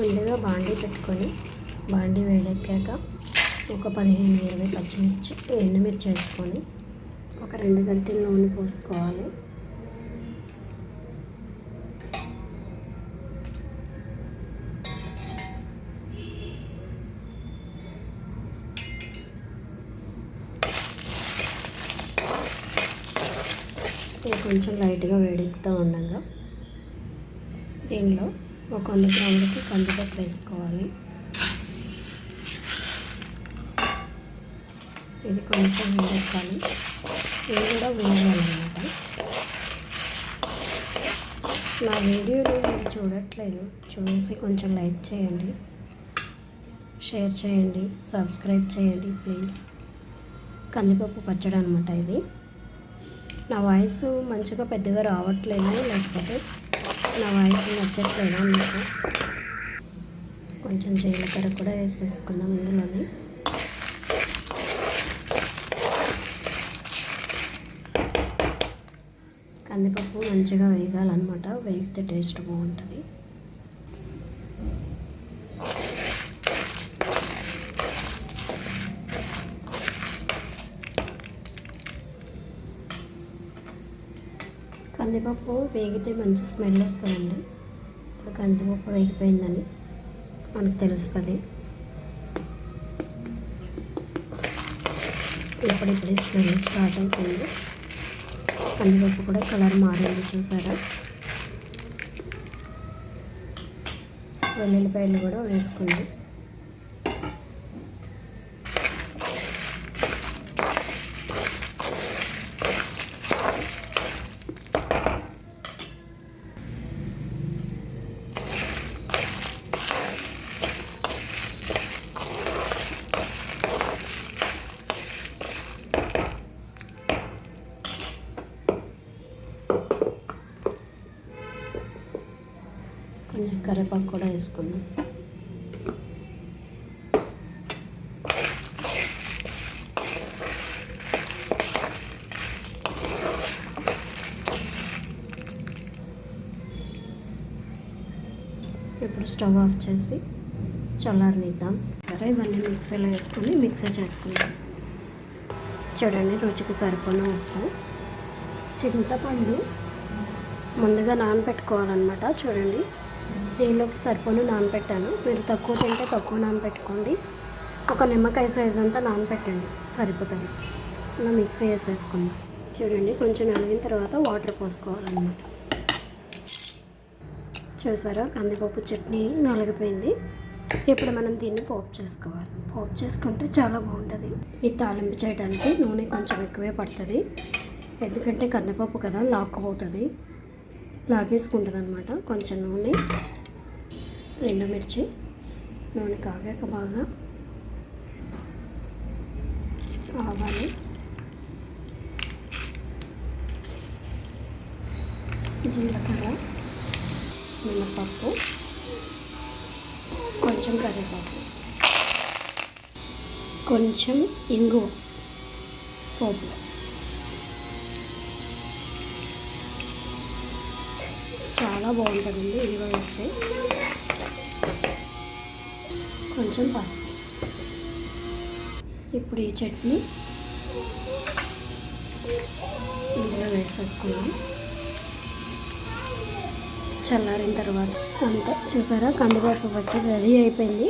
ముందుగా బాండీ పెట్టుకొని బాండీ వేడెక్కాక ఒక పదిహేను ఇరవై పచ్చిమిర్చి ఎండుమిర్చి వేసుకొని ఒక రెండు గంటల నూనె పోసుకోవాలి. కొంచెం లైట్గా వేడెక్కుతూ ఉండగా. దీనిలో ఒక వంద గ్రాములకి కందిపప్పు వేసుకోవాలి. ఇది కొంచెం వేడెక్కాలి ఇది కూడా వేయాలన్నమాట నా వీడియోలు మీరు చూడట్లేదు. చూసి కొంచెం లైక్ చేయండి. షేర్ చేయండి. సబ్స్క్రైబ్ చేయండి ప్లీజ్. కందిపప్పు పచ్చడి అనమాట ఇది. నా వాయిస్ మంచిగా పెద్దగా రావట్లేదు. లేకపోతే నా వాయిస్ నచ్చట్లేదా మీకు? కొంచెం జీలకర్ర కూడా వేసేసుకుందాం ఇందులోని. కందిపప్పు మంచిగా వేగాలన్నమాట. వేగితే టేస్ట్ బాగుంటుంది. కందిపప్పు వేగితే మంచి స్మెల్ వస్తుందండి. ఇప్పుడు కందిపప్పు వేగిపోయిందని మనకు తెలుస్తుంది. ఇప్పుడిప్పుడే స్మెల్ స్టార్ట్ అవుతుంది. కందిపప్పు కూడా కలర్ మారింది చూసారా? వెల్లుల్లిపాయలు కూడా వేసుకుంది కొంచెం కరివేపాకు కూడా వేసుకున్నాం ఇప్పుడు స్టవ్ ఆఫ్ చేసి చల్లారనిద్దాం. సరే ఇవన్నీ మిక్సీలో వేసుకొని మిక్సీ చేసుకుందాం. చూడండి రుచికి సరిపోయిన ఉప్పు. చింతపండు ముందుగా నానబెట్టుకోవాలన్నమాట చూడండి. దీనిలోకి సరిపోను నానబెట్టాను. మీరు తక్కువ తింటే తక్కువ నానబెట్టుకోండి. ఒక నిమ్మకాయ సైజ్ అంతా నానబెట్టండి. సరిపోతుంది. ఇలా మిక్స్ చేసేసుకుందాం. చూడండి కొంచెం నలిగిన తర్వాత వాటర్ పోసుకోవాలన్నమాట. చూసారా? కందిపప్పు చట్నీ నలిగిపోయింది. ఇప్పుడు మనం దీన్ని పోపు చేసుకోవాలి. పోపు చేసుకుంటే చాలా బాగుంటుంది. ఈ తాలింపు చేయడానికి నూనె కొంచెం ఎక్కువే పడుతుంది. ఎందుకంటే కందిపప్పు కదా లాక్కుపోతుంది. లాగేసుకుంటుంది అనమాట కొంచెం నూనె. ఎండుమిర్చి నూనె కాగాక బాగా ఆవాలి జీలకర్ర మినపప్పు కొంచెం కరివేపాకు. కొంచెం ఇంగువ పోపు. చాలా బాగుంటుందండి ఇంగువ వేస్తే. కొంచెం పసుపు. ఇప్పుడు ఈ చట్నీ ఇందులో వేసేసుకున్నాం చల్లారిన తర్వాత అంతా చూసారా కందిపప్పు పచ్చడి రెడీ అయిపోయింది.